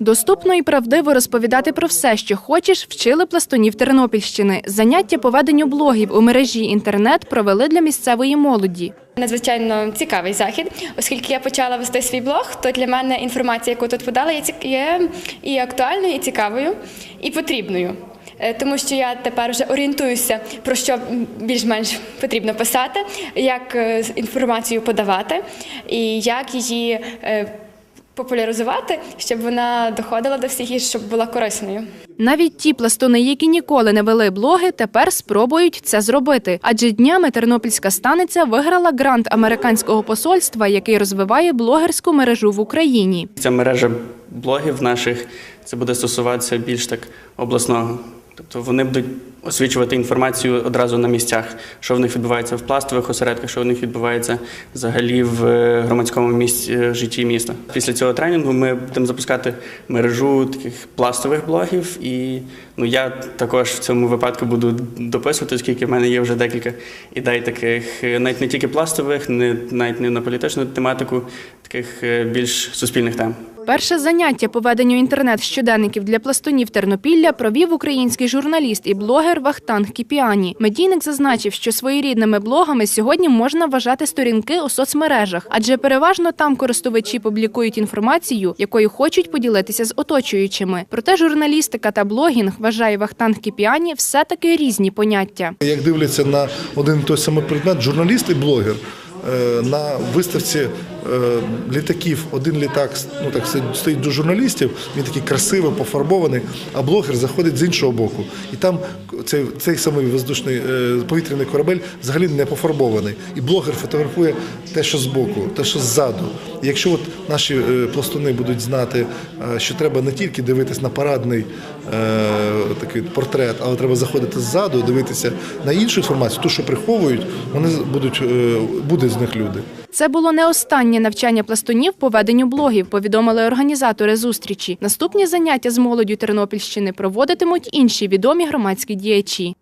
Доступно і правдиво розповідати про все, що хочеш, вчили пластунів Тернопільщини. Заняття по веденню блогів у мережі інтернет провели для місцевої молоді. Надзвичайно цікавий захід, оскільки я почала вести свій блог, то для мене інформація, яку тут подала, є і актуальною, і цікавою, і потрібною. Е, Тому що я тепер вже орієнтуюся, про що більш-менш потрібно писати, як е, інформацію подавати і як її е, популяризувати, щоб вона доходила до всіх і щоб була корисною. Навіть ті пластуни, які ніколи не вели блоги, тепер спробують це зробити. Адже днями тернопільська станиця виграла грант американського посольства, який розвиває блогерську мережу в Україні. Ця мережа блогів наших це буде стосуватися більш так обласного. Тобто вони будуть освічувати інформацію одразу на місцях, що в них відбувається в пластових осередках, що в них відбувається взагалі в е, громадському місці е, житті міста. Після цього тренінгу ми будемо запускати мережу таких пластових блогів, і ну я також в цьому випадку буду дописувати, оскільки в мене є вже декілька ідей таких, е, навіть не тільки пластових, не навіть не на політичну тематику, таких більш суспільних тем. Перше заняття по веденню інтернет-щоденників для пластунів Тернопілля провів український журналіст і блогер Вахтанг Кіпіані. Медійник зазначив, що своєрідними блогами сьогодні можна вважати сторінки у соцмережах, адже переважно там користувачі публікують інформацію, якою хочуть поділитися з оточуючими. Проте журналістика та блогінг вважає Вахтанг Кіпіані все таки різні поняття. Як дивляться на один той самий предмет, журналіст і блогер. е, На виставці літаків один літак ну так стоїть до журналістів, він такий красивий, пофарбований, а блогер заходить з іншого боку. І там цей, цей самий воздушний е, повітряний корабель взагалі не пофарбований. І блогер фотографує те, що збоку, те, що ззаду. І якщо от наші е, пластуни будуть знати, е, що треба не тільки дивитись на парадний е, такий портрет, але треба заходити ззаду, дивитися на іншу інформацію, ту, що приховують, вони будуть е, буде з них люди. Це було не останнє навчання пластунів по веденню блогів, повідомили організатори зустрічі. Наступні заняття з молоддю Тернопільщини проводитимуть інші відомі громадські діячі.